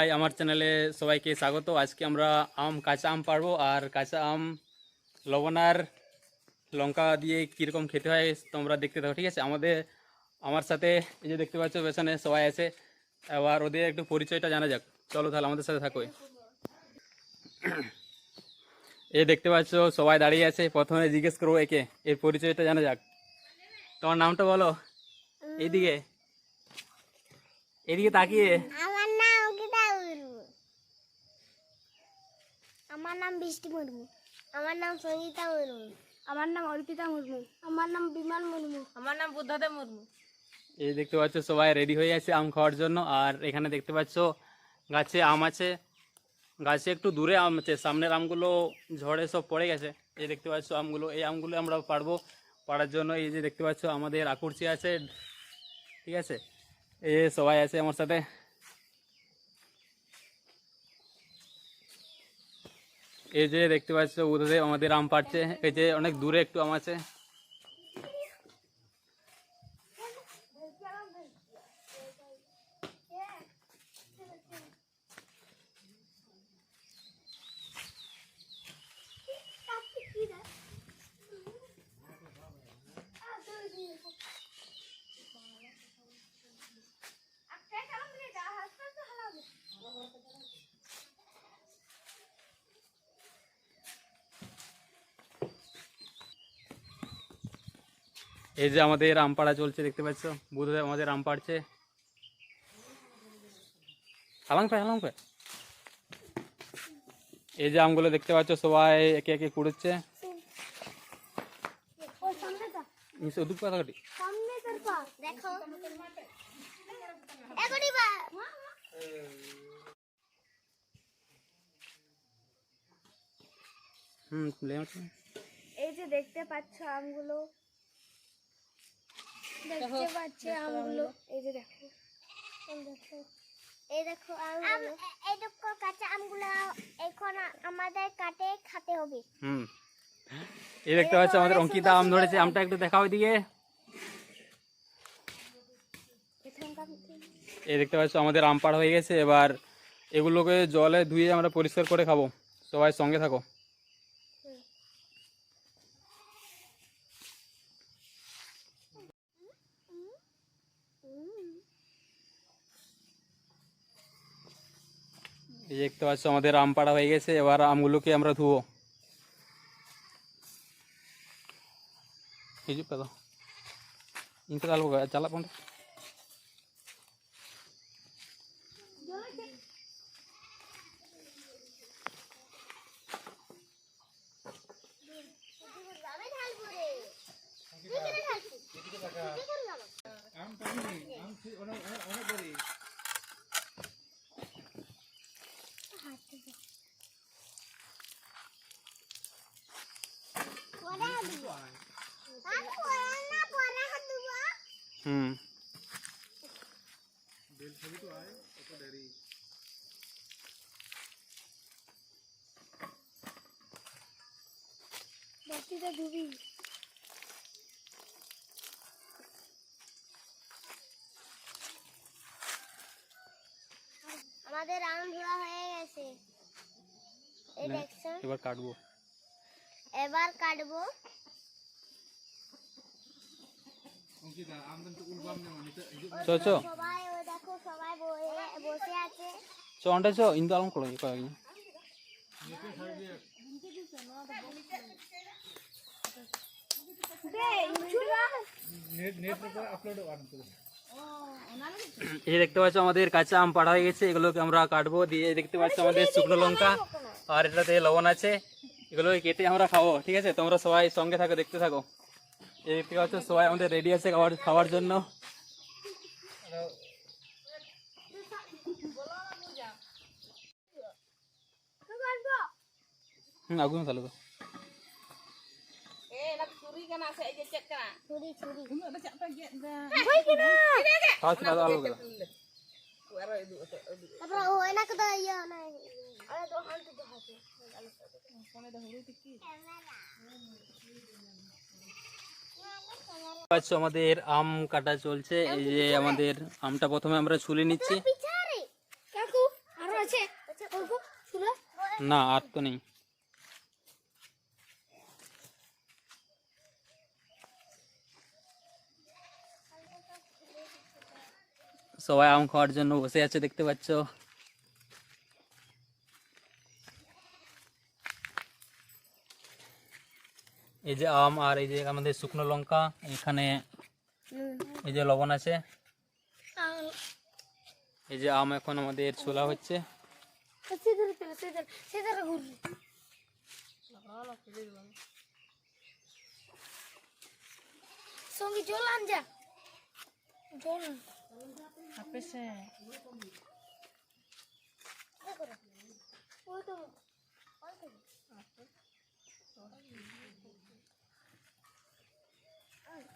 High আমার চ্যানেলে সবাইকে স্বাগত। আজকে আমরা আম কাঁচা আম পারব আর কাঁচা আম লবণার লঙ্কা দিয়ে কীরকম খেতে হয় তোমরা দেখতে থাকো ঠিক আছে? আমাদের আমার সাথে এই যে দেখতে পাচ্ছ পেছনে সবাই আছে। এবার ওদের একটু পরিচয়টা জানা যাক। চলো তাহলে আমাদের সাথে থাকো। এই দেখতে পাচ্ছ সবাই দাঁড়িয়ে আছে। প্রথমে জিজ্ঞেস করব একে এর পরিচয়টা জানা যাক। তোমার নামটা বলো? এইদিকে এদিকে তাকিয়ে আমার নাম গীতা মুর্মু আমার নাম বৃষ্টি মুর্মু। আমার নাম সঙ্গীতা মুর্মু। আমার নাম অর্পিতা মুর্মু। আমার নাম বিমান মুর্মু। আমার নাম বুদ্ধাদেব মুর্মু। এই দেখতে পাচ্ছ সবাই রেডি হয়ে আছে আম খাওয়ার জন্য। আর এখানে দেখতে পাচ্ছ গাছে আম আছে। গাছে একটু দূরে আম আছে। সামনের আমগুলো ঝড়ে সব পড়ে গেছে। এই দেখতে পাচ্ছ আমগুলো। এই আমগুলো আমরা পারব পাড়ার জন্য। এই যে দেখতে পাচ্ছ আমাদের আকুরচি আছে। ঠিক আছে? এই যে সবাই আছে আমার সাথে। এই যে দেখতে পাচ্ছ, উদরে আমাদের আম পাড়ছে। এই যে অনেক দূরে একটু আম আছে। এই যে আমাদের আম পাড়া চলছে, দেখতে পাচ্ছ? বুধদেব আমাদের আম পাড়ছে। হালাং পায়, হালাং এই যে আমগুলো দেখতে পাচ্ছ, সবাই একে একে কুড়োচ্ছে। হুম এই যে দেখতে পাচ্ছ আমগুলো। দেখতে পাচ্ছ আমগুলো এই যে দেখো। এই দেখো। আমগুলো। এই দেখো কাঁচা আমগুলো এখন আমাদের কাটে খেতে হবে। হুম। এই দেখতে পাচ্ছ আমাদের অঙ্কিতা আম ধরেছে। আমটা একটু দেখাও এদিকে। এই দেখতে পাচ্ছ আমাদের আম পাড়া হয়ে গেছে। এবার এগুলোকে জলে ধুয়ে আমরা পরিষ্কার করে খাব। সবাই সঙ্গে থাকো। এই দেখতে পাচ্ছ আমাদের আম পাড়া হয়ে গেছে এবার আমগুলোকে আমরা ধুবো হিজুক পেদো ইনকে চালবো চালা পন্ড আমি ঢালবো রে তুই কেন ঢালছিস তুই কেন ঢালছিস? পরে দিব। আমি পরে না, পরে হাত দিব। হুম বাটিটা ধুবি আমাদের আম ধোয়া হয়ে গেছে এই নে, দেখছ এবার কাটবো এবার কাটবো চ চ। সবাই ওই দেখো সবাই বয়ে- বসে আছে। চ অন্টা চ ইন্দু আলম করো কয়েকদিন এই দেখতে পাচ্ছ আমাদের কাঁচা আম পাড়া হয়ে গেছে এগুলোকে আমরা কাটবো। দিয়ে দেখতে পাচ্ছ আমাদের শুকনো লঙ্কা আর এটাতে লবণ আছে। এগুলোকে কেটে আমরা খাব ঠিক আছে? তোমরা সবাই সঙ্গে থাকো দেখতে থাকো। দেখতে পাচ্ছ সবাই আমাদের রেডি আছে খাবার খাওয়ার জন্য হুম আগুন তাহলে তো এ না চুরি কেন আছে এই যে চেক কেনা পাচ্ছ আমাদের আম কাটা চলছে। এই যে আমাদের আমটা প্রথমে আমরা ছুলে নিচ্ছি। আরও না আর তো নেই। সবাই আম খাওয়ার জন্য বসে আছে দেখতে পাচ্ছ? এই যে আম আর এই যে আমাদের শুকনো লঙ্কা, এখানে এই যে লবণ আছে। এই যে আম এখন আমাদের ছোলা হচ্ছে।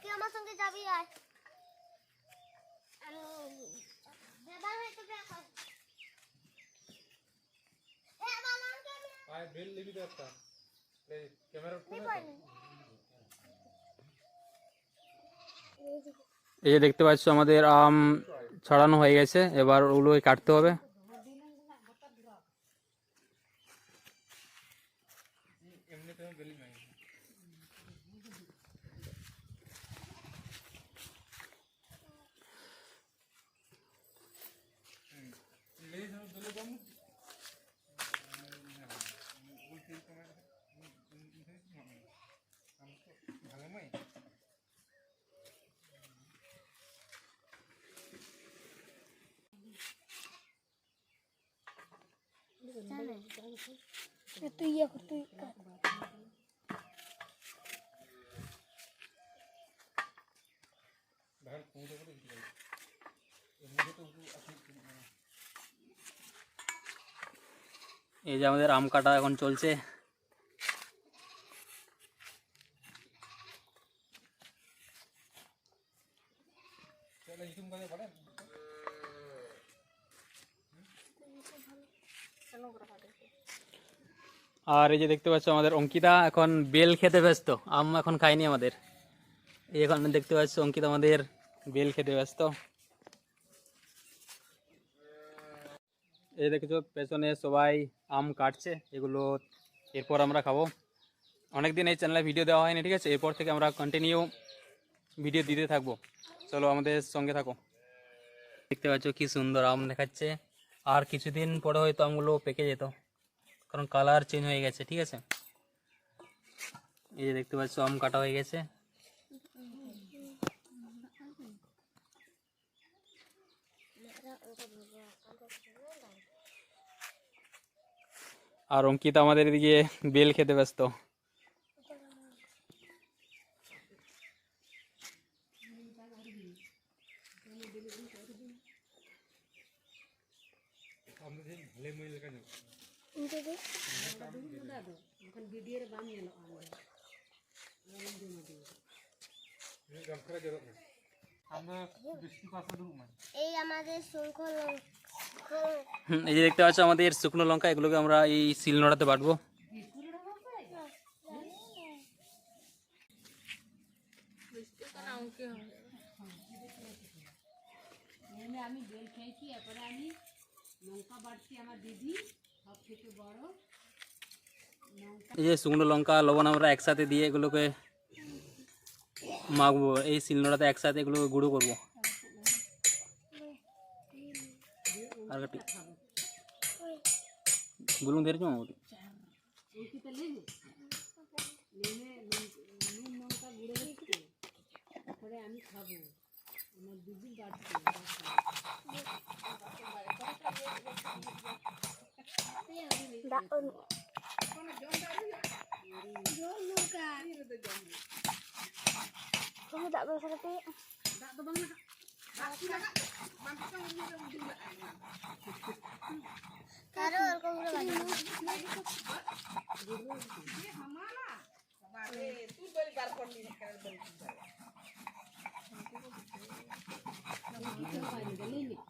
কে আমার সঙ্গে যাবি আয়। আমি দাদা ভাই এখন এ মামা কে নি পাইনি এই যে দেখতে পাচ্ছ আমাদের আম ছড়ানো হয়ে গেছে। এবার ওগুলোকে কাটতে হবে। তুই ইয়ে কর তুই কর। এই যে আমাদের আম কাটা এখন চলছে আর এই যে দেখতে পাচ্ছ আমাদের অঙ্কিতা এখন বেল খেতে ব্যস্ত, আম এখন খাইনি আমাদের। এই এখন দেখতে পাচ্ছ অঙ্কিতা আমাদের বেল খেতে ব্যস্ত। এই দেখেছ, পেছনে সবাই আম কাটছে, এগুলো এরপর আমরা খাব। অনেকদিন এই চ্যানেলে ভিডিও দেওয়া হয়নি, ঠিক আছে? এরপর থেকে আমরা কন্টিনিউ ভিডিও দিতে থাকব। চলো আমাদের সঙ্গে থাকো। দেখতে পাচ্ছ কি সুন্দর আম দেখাচ্ছে। আর কিছুদিন পরে হয়তো আমগুলো পেকে যেত। কারণ কালার চেঞ্জ হয়ে গেছে ঠিক আছে? এই যে দেখতে পাচ্ছ আম কাটা হয়ে গেছে। আর অঙ্কিত আমাদের এদিকে বেল খেতে ব্যস্ত। ইনকে দে। এই আমাদের শৃঙ্খল হুম, এই যে দেখতে পাচ্ছ আমাদের শুকনো লঙ্কা এগুলোকে আমরা এই শিলনোড়াতে বাটবো। এই যে শুকনো লঙ্কা, লবণ আমরা একসাথে দিয়ে এগুলোকে মাখবো। এই শিলনোড়াতে একসাথে এগুলোকে গুঁড়ো করব। আর কাটি গুলুন ধরেছ মোটামুটি জল নৌকা তুমি দাও সাথে কারও ওরকম করে বাজে তুই বলি বার করলি না কেন বলি আর তোমার ইয়ে দেবার বাবা লগে ওয়া কোনো বাংলা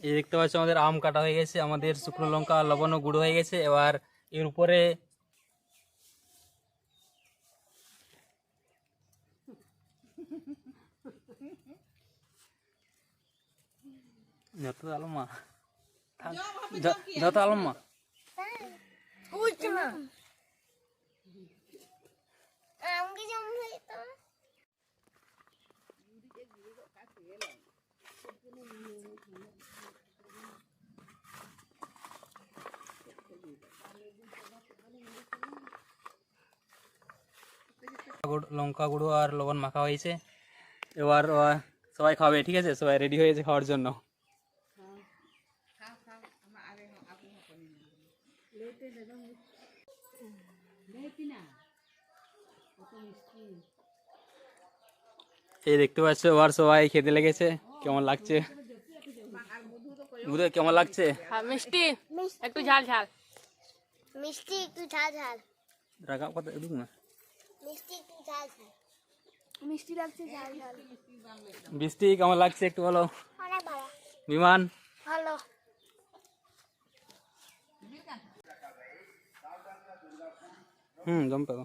এই দেখতে পাচ্ছ আমাদের আম কাটা হয়ে গেছে, আমাদের শুকনো লঙ্কা আর লবণ ও গুঁড়ো হয়ে গেছে। এবার এর উপরে যত আলম মা। যত আলম মা। আমাকে লঙ্কা গুঁড়ো আর লবণ মাখা হয়েছে এবার আহ, সবাই খাবে ঠিক আছে সবাই রেডি হয়েছে খাওয়ার জন্য এই দেখতে পাচ্ছ এবার সবাই খেতে লেগেছে কেমন লাগছে বুঝে কেমন লাগছে হ্যাঁ মিষ্টি একটু ঝাল ঝাল মিষ্টি একটু ঝাল ঝাল। রাখা কথা এদিক না। মিষ্টি একটু ঝাল ঝাল। মিষ্টি লাগছে ঝাল ঝাল। বৃষ্টি কেমন লাগছে একটু বলো। অনেক ভালো। বিমান। ভালো। হুম জম পাবো।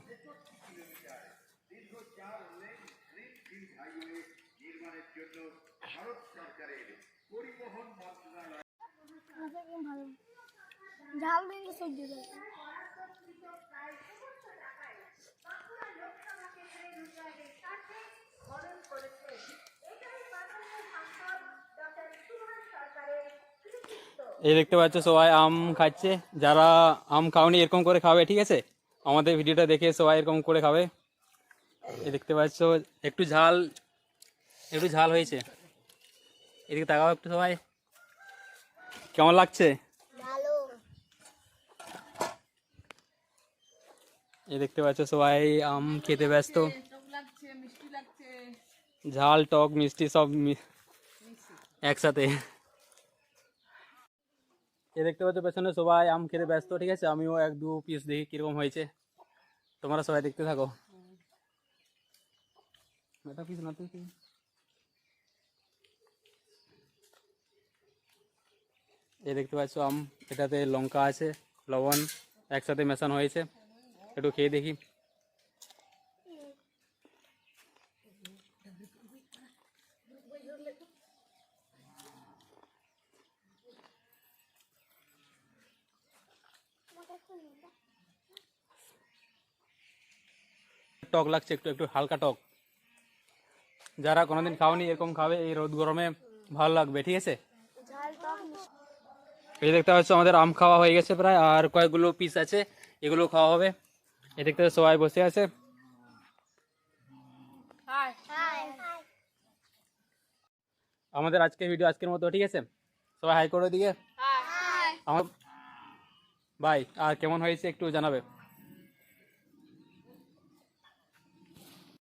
ভালো। ঝাল সহ্য করে এই দেখতে পাচ্ছ সবাই আম খাচ্ছে। যারা আম খাওনি, এরকম করে খাবে, ঠিক আছে? আমাদের ভিডিওটা দেখে সবাই এরকম করে খাবে। এই দেখতে পাচ্ছ, একটু ঝাল একটু ঝাল হয়েছে। এদিকে তাকাও একটু সবাই। কেমন লাগছে ভালো এই দেখতে পাচ্ছ সবাই, আম খেতে ব্যস্ত। ঝাল, টক, মিষ্টি সব একসাথে। এ দেখতে পাচ্ছ পেছনে সবাই আম খেতে ব্যস্ত, ঠিক আছে? আমিও এক দু পিস দেখি কীরকম হয়েছে। তোমরা সবাই দেখতে থাকো। পিস? এই দেখতে পাচ্ছ আম, এটাতে লঙ্কা আছে, লবণ, একসাথে মেশানো হয়েছে। একটু খেয়ে দেখি। টক লাগছে একটু একটু হালকা টক। যারা কোনোদিন খাওনি, এরকম খাবে, এই রোদ গরমে ভালো লাগবে, ঠিক আছে? এই দেখতে পাচ্ছ, আমাদের আম খাওয়া হয়ে গেছে প্রায়, আর কয়েকগুলো পিস আছে, এগুলো খাওয়া হবে। এই থেকে সবাই বসে আছে। আমাদের আজকে ভিডিও আজকের মতো ঠিক আছে? সবাই হাই করে দিকে আমার বাই আর কেমন হয়েছে একটু জানাবে।